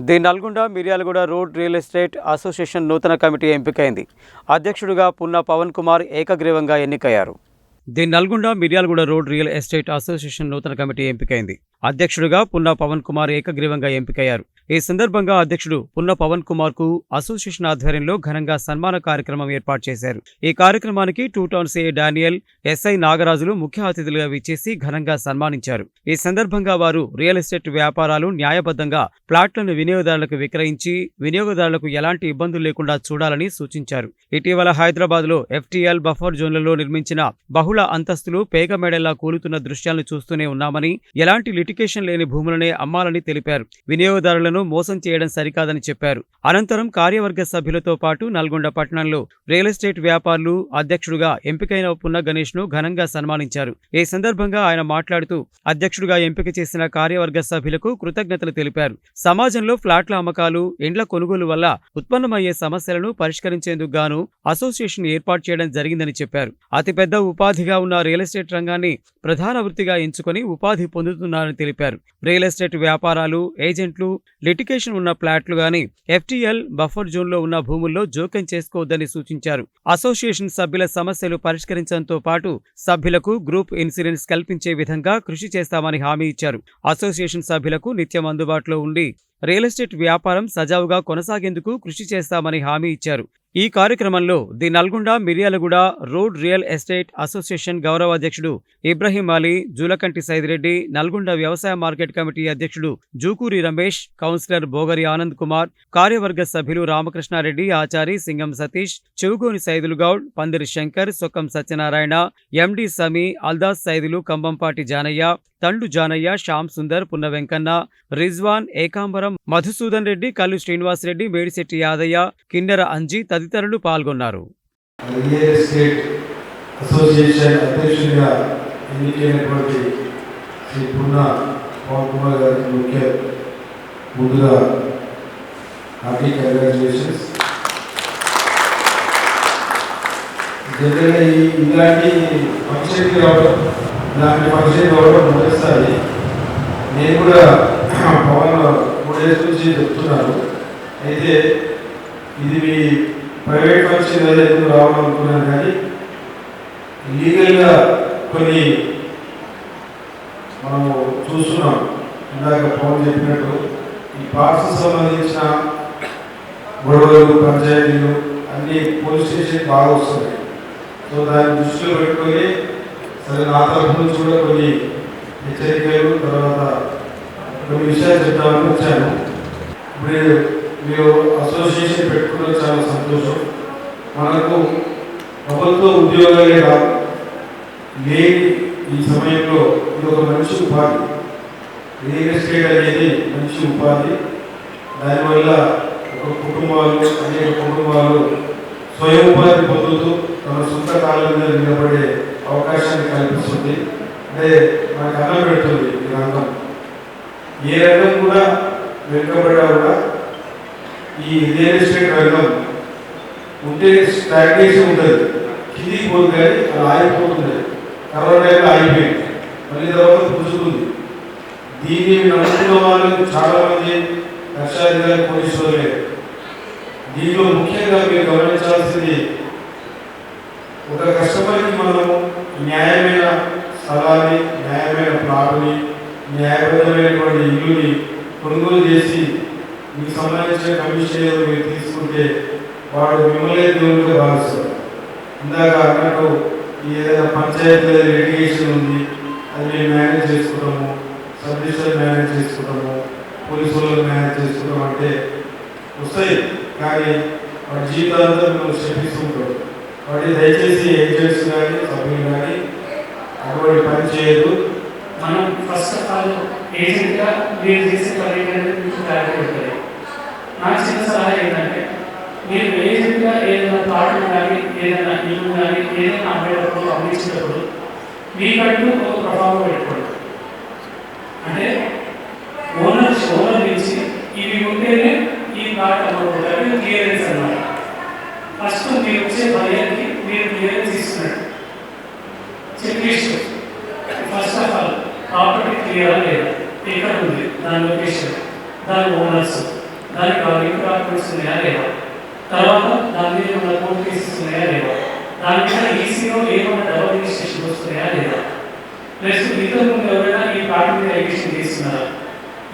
The Nalgonda Miryalaguda road real estate association నూతన committee ఎంపికైంది. అధ్యక్షుడిగా పున్న పవన్ కుమార్ ఏకగ్రీవంగా ఎన్నికయ్యారు. The Nalgonda Miryalaguda road real estate association నూతన కమిటీ ఎంపికైంది. అధ్యక్షుడిగా పున్న పవన్ కుమార్ ఏకగ్రీవంగా ఎంపికయ్యారు. ఈ సందర్భంగా అధ్యక్షుడు పున్న పవన్ కుమార్కు అసోసియేషన్ ఆధ్వర్యంలో ఘనంగా సన్మాన కార్యక్రమం ఏర్పాటు చేశారు. ఈ కార్యక్రమానికి two town CI Daniel SI Nagarajulu ముఖ్య అతిథులుగా విచ్చేసి ఘనంగా సన్మానించారు. ఈ సందర్భంగా వారు రియల్ ఎస్టేట్ వ్యాపారాలు న్యాయబద్ధంగా ప్లాట్లను వినియోగదారులకు విక్రయించి వినియోగదారులకు ఎలాంటి ఇబ్బందులు లేకుండా చూడాలని సూచించారు. ఇటీవల హైదరాబాద్లో ఎఫ్టీఎల్ బఫర్ జోన్లలో నిర్మించిన బహుళ అంతస్తులు పేగ మేడల్లా కూలుతున్న దృశ్యాలను చూస్తూనే ఉన్నామని ఎలాంటి లిటికేషన్ లేని భూములనే అమ్మాలని తెలిపారు. వినియోగదారులను మోసం చేయడం సరికాదని చెప్పారు. అనంతరం కార్యవర్గ సభ్యులతో పాటు నల్గొండ పట్టణంలో రియల్ ఎస్టేట్ వ్యాపారులు అధ్యక్షుడుగా ఎంపికైన పున్న గణేష్ను ఘనంగా సన్మానించారు. ఈ సందర్భంగా ఆయన మాట్లాడుతూ అధ్యక్షుడిగా ఎంపిక చేసిన కార్యవర్గ సభ్యులకు కృతజ్ఞతలు తెలిపారు. సమాజంలో ఫ్లాట్ల అమ్మకాలు ఇండ్ల కొనుగోలు వల్ల ఉత్పన్నమయ్యే సమస్యలను పరిష్కరించేందుకు గాను అసోసియేషన్ ఏర్పాటు చేయడం జరిగిందని చెప్పారు. అతిపెద్ద ఉపాధిగా ఉన్న రియల్ ఎస్టేట్ రంగాన్ని ప్రధాన వృత్తిగా ఎంచుకొని ఉపాధి పొందుతున్నారని తెలిపారు. రియల్ ఎస్టేట్ వ్యాపారాలు ఏజెంట్లు లిటికేషన్ ఉన్న ఫ్లాట్లు గాని ఎఫ్టీఎల్ బఫర్ జోన్లో ఉన్న భూముల్లో జోక్యం చేసుకోవద్దని సూచించారు. అసోసియేషన్ సభ్యుల సమస్యలు పరిష్కరించడంతో పాటు సభ్యులకు గ్రూప్ ఇన్సూరెన్స్ కల్పించే విధంగా కృషి చేస్తామని హామీ ఇచ్చారు. అసోసియేషన్ సభ్యులకు నిత్యం అందుబాటులో ఉండి రియల్ ఎస్టేట్ వ్యాపారం సజావుగా కొనసాగేందుకు కృషి చేస్తామని హామీ ఇచ్చారు. ఈ కార్యక్రమంలో the Nalgonda Miryalaguda road real estate association గౌరవాధ్యక్షుడు Ibrahim Ali Julakanti Saidireddy Nalgonda వ్యవసాయ మార్కెట్ కమిటీ అధ్యక్షుడు జూకూరి రమేష్ కౌన్సిలర్ బోగరి ఆనంద్ కుమార్ కార్యవర్గ సభ్యులు రామకృష్ణారెడ్డి ఆచారి సింగం సతీష్ చెవుగోని సైదులు గౌడ్ పందిరి శంకర్ సొక్కం సత్యనారాయణ ఎండి సమీ అల్దాస్ సైదులు కంబంపాటి జానయ్య తండు జానయ్య శ్యామ్ సుందర్ పున్న వెంకన్న రిజ్వాన్ ఏకాంబరం మధుసూదన్ రెడ్డి కల్లు శ్రీనివాసరెడ్డి మేడిశెట్టి యాదయ్య కిన్నెర అంజీ తదితరులు పాల్గొన్నారు. అసోసియేషన్ అధ్యక్షుడిగా ఎన్నికైనటువంటి శ్రీ పున్న పవన్ కుమార్ గారికి ముఖ్య ముందుగా హార్టీ కంగ్రాచులేషన్స్ జనరల్గా ఇలాంటి ఫంక్షన్కి రావడం ఇలాంటి ఫంక్షన్ రావడం మొదటిసారి. నేను కూడా పవన్ మూడు డేస్ నుంచి చెప్తున్నాను. అయితే ఇది మీ ప్రైవేట్ ఫంక్షన్ ఏదైతే ఎందుకు రావాలనుకున్నాను కానీ లీగల్గా కొన్ని మనము చూస్తున్నాం. ఇందాక పవన్ చెప్పినట్టు ఈ పార్సల్ సంబంధించిన గొడవలు పంచాయతీలు అన్ని పోలీస్ స్టేషన్ బాగా వస్తున్నాయి. సో దాన్ని దృష్టిలో పెట్టుకొని సరే నా తరఫు నుంచి కూడా కొన్ని హెచ్చరికలు తర్వాత కొన్ని విషయాలు చెప్తామని వచ్చాను. ఇప్పుడు మీరు అసోసియేషన్ పెట్టుకున్నది చాలా సంతోషం. మనకు ప్రభుత్వ ఉద్యోగాలే కాదు లేని ఈ సమయంలో ఇది ఒక మంచి ఉపాధి. రియల్ ఎస్టేట్ అనేది మంచి ఉపాధి. దానివల్ల ఒక కుటుంబాలు అనేక కుటుంబాలు స్వయం ఉపాధి పొందుతూ తమ సొంత కాళ్ళ మీద నిలబడే అవకాశాన్ని కల్పిస్తుంది. అంటే మనకు అన్నం పెడుతుంది ఈ రంగం. ఏ రంగం కూడా వెనుకబడ్డా కూడా ఈ రియల్ ఎస్టేట్ రంగం ఉంటే స్టాగ్నేషన్ ఉంటుంది కిందికి పోదు కానీ అలా ఆగిపోతుంది కరోనా ఆగిపోయింది. మళ్ళీ తర్వాత పుంజుకుంది దీన్ని నమ్ముకున్న వాళ్ళు చాలామంది లక్షాధికారి పోలీసులు లేరు దీనిలో ముఖ్యంగా మీరు గమనించాల్సింది ఒక కస్టమర్కి మనము న్యాయమైన స్థలాన్ని న్యాయమైన ప్లాటుని న్యాయబద్ధమైనటువంటి ఇల్లుని కొనుగోలు చేసి మీకు సంబంధించిన కమిషన్ ఏదో మీరు తీసుకుంటే వాడు మిమ్మల్ని దేవుడిగా భావిస్తారు. ఇందాక అన్నట్టు ఈ ఏదైనా పంచాయతీ లిటిగేషన్ ఉంది అది మేము మేనేజ్ చేసుకుంటాము సబ్ మేనేజ్ చేసుకుంటాము పోలీసు వాళ్ళు మేనేజ్ చేసుకుంటాం అంటే వస్తాయి. కానీ వాడి జీవితాంతా మిమ్మల్ని శ్రమిస్తుంటారు వాడి దయచేసి ఏజెంట్స్ కానీ సభ్యులు కానీ అటువంటి పని చేయదు మనం ఫస్ట్ ఆఫ్ ఆల్ ఏజెంట్గా మీరు చేసే పని ఏంటంటే మీకు క్లారిటీ ఉంటుంది. నా చిన్న సలహా ఏంటంటే మీరు ఏజెంట్గా ఏదైనా పాటలు కానీ ఏదైనా ఇల్లు కానీ ఏదైనా అమ్మేటప్పుడు అమ్మించేటప్పుడు మీకంటూ ఒక ప్రభావం పెట్టుకోండి అంటే ఓనర్ ఓనర్ నుంచి ఇవి ఉంటేనే ఈ ప్లాట్ అమ్మకూడదు క్లియరెన్స్ అన్నమాట ఫస్ట్ మీరు వచ్చే బయర్కి మీరు క్లియరెన్స్ ఇస్తున్నట్టు check list first all property clear లేదు ఎక్కడ ఉంది. దాని లొకేషన్ దాని ఓనర్స్ దానికి వాళ్ళు డాక్యుమెంట్స్ ఉన్నాయా లేదా తర్వాత దాని మీద ఉన్న కోర్ట్ కేసెస్ ఉన్నాయా లేదా దాని మీద ఈసీలో ఏమైనా డబల్ రిజిస్ట్రేషన్ వస్తున్నాయా లేదా? ప్లస్ ఇంతకు ముందు ఎవరైనా ఈ ప్రాపర్టీ మీద ఎడిషన్ చేస్తున్నారా?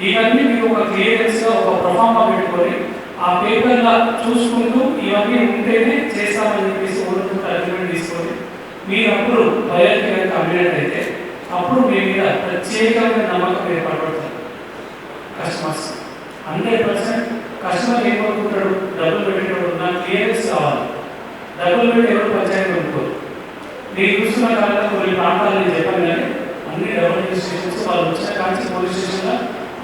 ఇవన్నీ మీరు ఒక క్లియరెన్స్గా ఒక ప్రొఫార్మా పెట్టుకొని ఆ పేపర్లా చూసుకుంటూ ఇవన్నీ ఉంటేనే చేస్తామని చెప్పేసి ఓడుకుంటూ అగ్రిమెంట్ తీసుకొని మీరు అప్పుడు బయలుకి కనుక అమ్మినట్టయితే అప్పుడు మీ మీద ప్రత్యేకమైన నమ్మకం ఏర్పడుతుంది కస్టమర్స్ హండ్రెడ్ పర్సెంట్ కస్టమర్ ఏం కోరుకుంటాడు డబ్బులు పెట్టేటప్పుడు నాకు క్లియరెన్స్ కావాలి. డబ్బులు పెట్టి ఎవరు పంచాయతీ కొనుక్కోరు? నేను చూస్తున్న కాలంలో కొన్ని ప్రాంతాలు నేను చెప్పాను కానీ అన్ని రెవెన్యూ స్టేషన్స్ వాళ్ళు వచ్చిన కానీ పోలీస్ స్టేషన్లో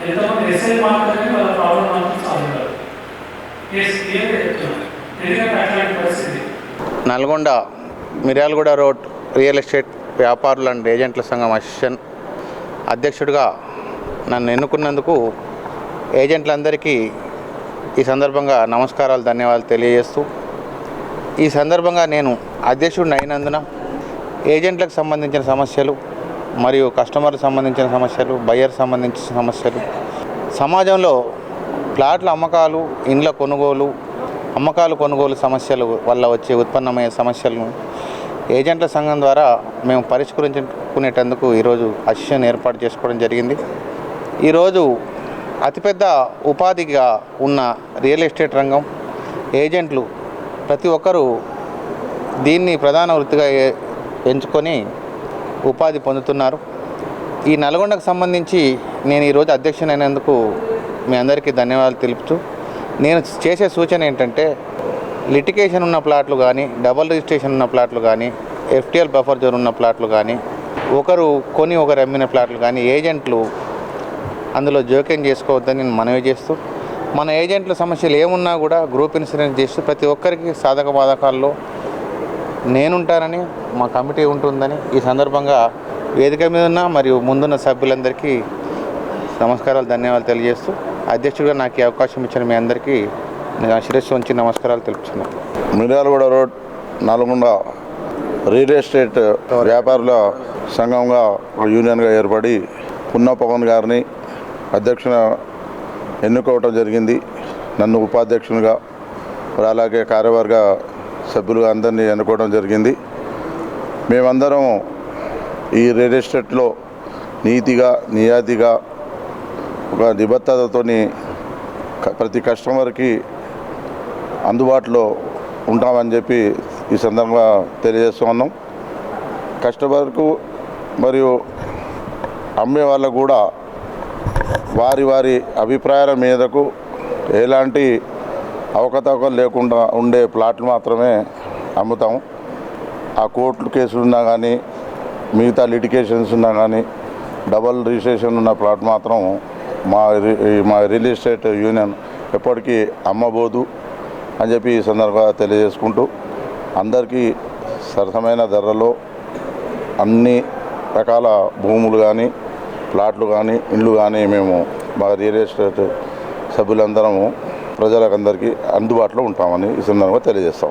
ఎంతమంది ఎస్ఐ మాట్లాడితే వాళ్ళ ప్రాబ్లం మాత్రం సాల్వ్ కాదు కేసు క్లియర్గా చెప్తున్నాను ఎందుకంటే అట్లాంటి పరిస్థితి Nalgonda Miryalaguda road real estate వ్యాపారులు అండ్ ఏజెంట్ల సంఘం అసిస్టెంట్ అధ్యక్షుడిగా నన్ను ఎన్నుకున్నందుకు ఏజెంట్లందరికీ ఈ సందర్భంగా నమస్కారాలు ధన్యవాదాలు తెలియజేస్తూ ఈ సందర్భంగా నేను అధ్యక్షుడిని అయినందున ఏజెంట్లకు సంబంధించిన సమస్యలు మరియు కస్టమర్లకు సంబంధించిన సమస్యలు బయ్యర్ సంబంధించిన సమస్యలు సమాజంలో ప్లాట్ల అమ్మకాలు ఇండ్ల కొనుగోలు అమ్మకాలు కొనుగోలు సమస్యలు వల్ల వచ్చే ఉత్పన్నమయ్యే సమస్యలను ఏజెంట్ల సంఘం ద్వారా మేము పరిష్కరించుకునేటందుకు ఈరోజు అసిషన్ ఏర్పాటు చేసుకోవడం జరిగింది. ఈరోజు అతిపెద్ద ఉపాధిగా ఉన్న రియల్ ఎస్టేట్ రంగం ఏజెంట్లు ప్రతి ఒక్కరూ దీన్ని ప్రధాన వృత్తిగా ఎంచుకొని ఉపాధి పొందుతున్నారు. ఈ నల్గొండకు సంబంధించి నేను ఈరోజు అధ్యక్షునైనందుకు మీ అందరికీ ధన్యవాదాలు తెలుపుతూ నేను చేసే సూచన ఏంటంటే లిటికేషన్ ఉన్న ప్లాట్లు కానీ డబల్ రిజిస్ట్రేషన్ ఉన్న ప్లాట్లు కానీ ఎఫ్టిఎల్ బఫర్ జోన్ ఉన్న ప్లాట్లు కానీ ఒకరు కొని ఒకరు అమ్మిన ప్లాట్లు కానీ ఏజెంట్లు అందులో జోక్యం చేసుకోవద్దని నేను మనవి చేస్తూ మన ఏజెంట్ల సమస్యలు ఏమున్నా కూడా గ్రూప్ ఇన్సూరెన్స్ చేస్తూ ప్రతి ఒక్కరికి సాధక బాధకాల్లో నేనుంటానని మా కమిటీ ఉంటుందని ఈ సందర్భంగా వేదిక మీద ఉన్న మరియు ముందున్న సభ్యులందరికీ నమస్కారాలు ధన్యవాదాలు తెలియజేస్తూ అధ్యక్షుడిగా నాకు అవకాశం ఇచ్చిన మీ అందరికీ నేను శిరస్సు ఉంచి నమస్కారాలు తెలుపుతున్నాను. Miryalaguda road Nalgonda real estate వ్యాపారుల సంఘంగా ఒక యూనియన్గా ఏర్పడి పున్న పవన్ గారిని అధ్యక్షున ఎన్నుకోవటం జరిగింది. నన్ను ఉపాధ్యక్షునిగా అలాగే కార్యవర్గ సభ్యులుగా అందరినీ ఎన్నుకోవడం జరిగింది. మేమందరం ఈ రియల్ ఎస్టేట్లో నీతిగా నియాతిగా ఒక నిబద్ధతతో ప్రతి కస్టమర్కి అందుబాటులో ఉంటామని చెప్పి ఈ సందర్భంగా తెలియజేస్తూ ఉన్నాం. కస్టమర్కు మరియు అమ్మే వాళ్ళకు కూడా వారి వారి అభిప్రాయాల మీదకు ఎలాంటి అవకతవకలు లేకుండా ఉండే ప్లాట్లు మాత్రమే అమ్ముతాం. ఆ కోర్టు కేసులు ఉన్నా కానీ మిగతా లిటికేషన్స్ ఉన్నా కానీ డబల్ రిజిస్ట్రేషన్ ఉన్న ప్లాట్ మాత్రం మా రి- ఈ మా రియల్ ఎస్టేట్ యూనియన్ ఎప్పటికీ అమ్మబోదు అని చెప్పి ఈ సందర్భంగా తెలియజేసుకుంటూ అందరికీ సరసమైన ధరలో అన్ని రకాల భూములు కానీ ప్లాట్లు కానీ ఇండ్లు కానీ మేము మా రియల్ ఎస్టేట్ సభ్యులందరము ప్రజలకందరికీ అందుబాటులో ఉంటామని ఈ సందర్భంగా తెలియజేస్తాం.